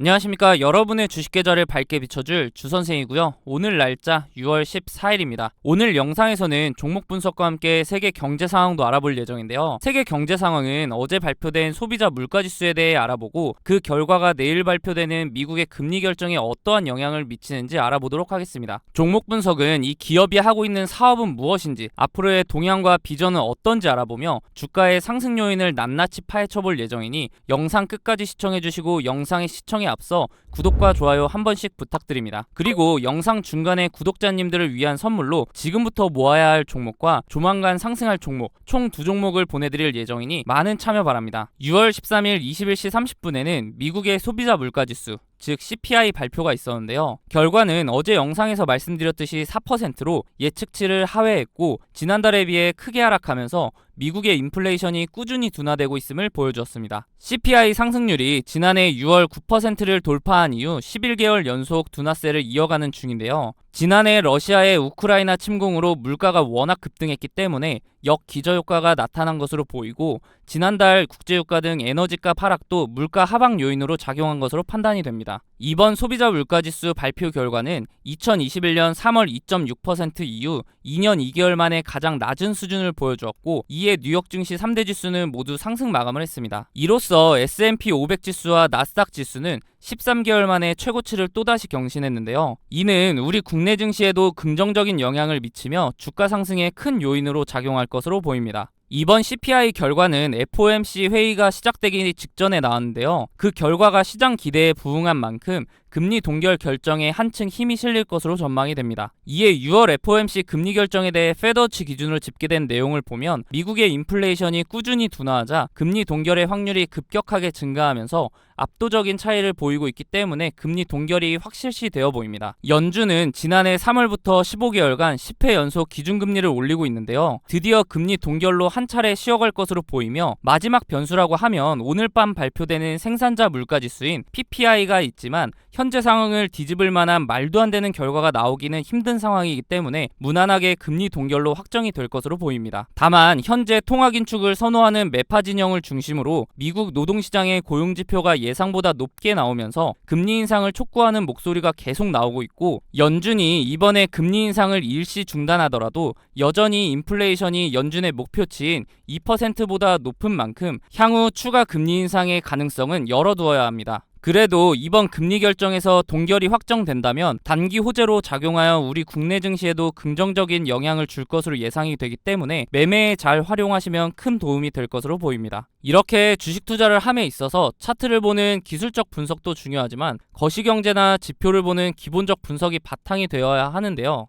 안녕하십니까. 여러분의 주식 계좌를 밝게 비춰줄 주선생이고요. 오늘 날짜 6월 14일입니다. 오늘 영상에서는 종목 분석과 함께 세계 경제 상황도 알아볼 예정인데요. 세계 경제 상황은 어제 발표된 소비자 물가 지수에 대해 알아보고 그 결과가 내일 발표되는 미국의 금리 결정에 어떠한 영향을 미치는지 알아보도록 하겠습니다. 종목 분석은 이 기업이 하고 있는 사업은 무엇인지, 앞으로의 동향과 비전은 어떤지 알아보며 주가의 상승 요인을 낱낱이 파헤쳐 볼 예정이니 영상 끝까지 시청해 주시고 영상의 시청에 앞서 구독과 좋아요 한 번씩 부탁드립니다. 그리고 영상 중간에 구독자님들을 위한 선물로 지금부터 모아야 할 종목과 조만간 상승할 종목 총 두 종목을 보내드릴 예정이니 많은 참여 바랍니다. 6월 13일 21시 30분에는 미국의 소비자 물가지수 즉 CPI 발표가 있었는데요. 결과는 어제 영상에서 말씀드렸듯이 4%로 예측치를 하회했고 지난달에 비해 크게 하락하면서 미국의 인플레이션이 꾸준히 둔화되고 있음을 보여주었습니다. CPI 상승률이 지난해 6월 9%를 돌파한 이후 11개월 연속 둔화세를 이어가는 중인데요. 지난해 러시아의 우크라이나 침공으로 물가가 워낙 급등했기 때문에 역기저 효과가 나타난 것으로 보이고 지난달 국제유가 등 에너지값 하락도 물가 하방 요인으로 작용한 것으로 판단이 됩니다. 이번 소비자 물가지수 발표 결과는 2021년 3월 2.6% 이후 2년 2개월 만에 가장 낮은 수준을 보여주었고 이에 뉴욕 증시 3대 지수는 모두 상승 마감을 했습니다. 이로써 S&P 500 지수와 나스닥 지수는 13개월 만에 최고치를 또다시 경신했는데요. 이는 우리 국내 증시에도 긍정적인 영향을 미치며 주가 상승에 큰 요인으로 작용할 것으로 보입니다. 이번 CPI 결과는 FOMC 회의가 시작되기 직전에 나왔는데요. 그 결과가 시장 기대에 부응한 만큼 금리 동결 결정에 한층 힘이 실릴 것으로 전망이 됩니다. 이에 6월 FOMC 금리 결정에 대해 페더치 기준으로 집계된 내용을 보면 미국의 인플레이션이 꾸준히 둔화하자 금리 동결의 확률이 급격하게 증가하면서 압도적인 차이를 보이고 있기 때문에 금리 동결이 확실시 되어 보입니다. 연준은 지난해 3월부터 15개월간 10회 연속 기준금리를 올리고 있는데요. 드디어 금리 동결로 한 차례 쉬어갈 것으로 보이며 마지막 변수라고 하면 오늘 밤 발표되는 생산자 물가지수인 PPI가 있지만 현재 상황을 뒤집을 만한 말도 안 되는 결과가 나오기는 힘든 상황이기 때문에 무난하게 금리 동결로 확정이 될 것으로 보입니다. 다만 현재 통화 긴축을 선호하는 매파 진영을 중심으로 미국 노동시장의 고용 지표가 예 상보다 높게 나오면서 금리 인상을 촉구하는 목소리가 계속 나오고 있고 연준이 이번에 금리 인상을 일시 중단하더라도 여전히 인플레이션이 연준의 목표치인 2%보다 높은 만큼 향후 추가 금리 인상의 가능성은 열어두어야 합니다. 그래도 이번 금리 결정에서 동결이 확정된다면 단기 호재로 작용하여 우리 국내 증시에도 긍정적인 영향을 줄 것으로 예상이 되기 때문에 매매에 잘 활용하시면 큰 도움이 될 것으로 보입니다. 이렇게 주식 투자를 함에 있어서 차트를 보는 기술적 분석도 중요하지만 거시경제나 지표를 보는 기본적 분석이 바탕이 되어야 하는데요.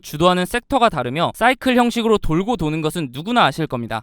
주도하는 섹터가 다르며 사이클 형식으로 돌고 도는 것은 누구나 아실 겁니다.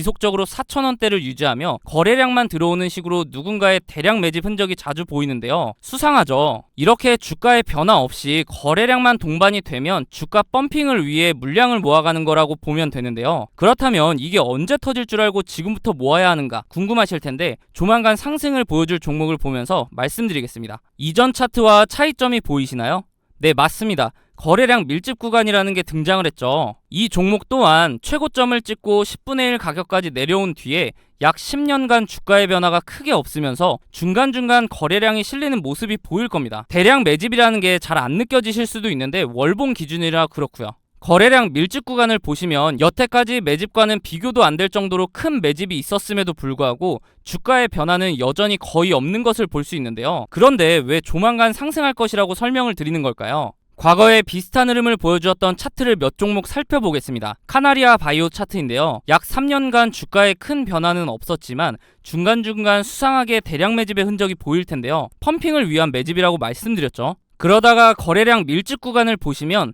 속적으로 4,000원대를 유지하며 거래량만 들어오는 식으로 누군가의 대량 매집 흔적이 자주 보이는데요. 수상하죠. 이렇게 주가의 변화 없이 거래량만 동반이 되면 주가 펌핑을 위해 물량을 모아가는 거라고 보면 되는데요. 그렇다면 이게 언제 터질 줄 알고 지금부터 모아야 하는가 궁금하실 텐데 조만간 상승을 보여줄 종목을 보면서 말씀드리겠습니다. 이전 차트와 차이점이 보이시나요? 네, 맞습니다. 거래량 밀집 구간이라는 게 등장을 했죠. 이 종목 또한 최고점을 찍고 10분의 1 가격까지 내려온 뒤에 약 10년간 주가의 변화가 크게 없으면서 중간중간 거래량이 실리는 모습이 보일 겁니다. 대량 매집이라는 게 잘 안 느껴지실 수도 있는데 월봉 기준이라 그렇고요. 거래량 밀집 구간을 보시면 여태까지 매집과는 비교도 안 될 정도로 큰 매집이 있었음에도 불구하고 주가의 변화는 여전히 거의 없는 것을 볼 수 있는데요. 그런데 왜 조만간 상승할 것이라고 설명을 드리는 걸까요? 과거에 비슷한 흐름을 보여주었던 차트를 몇 종목 살펴보겠습니다. 카나리아 바이오 차트인데요. 약 3년간 주가에 큰 변화는 없었지만 중간중간 수상하게 대량 매집의 흔적이 보일 텐데요. 펌핑을 위한 매집이라고 말씀드렸죠. 그러다가 거래량 밀집 구간을 보시면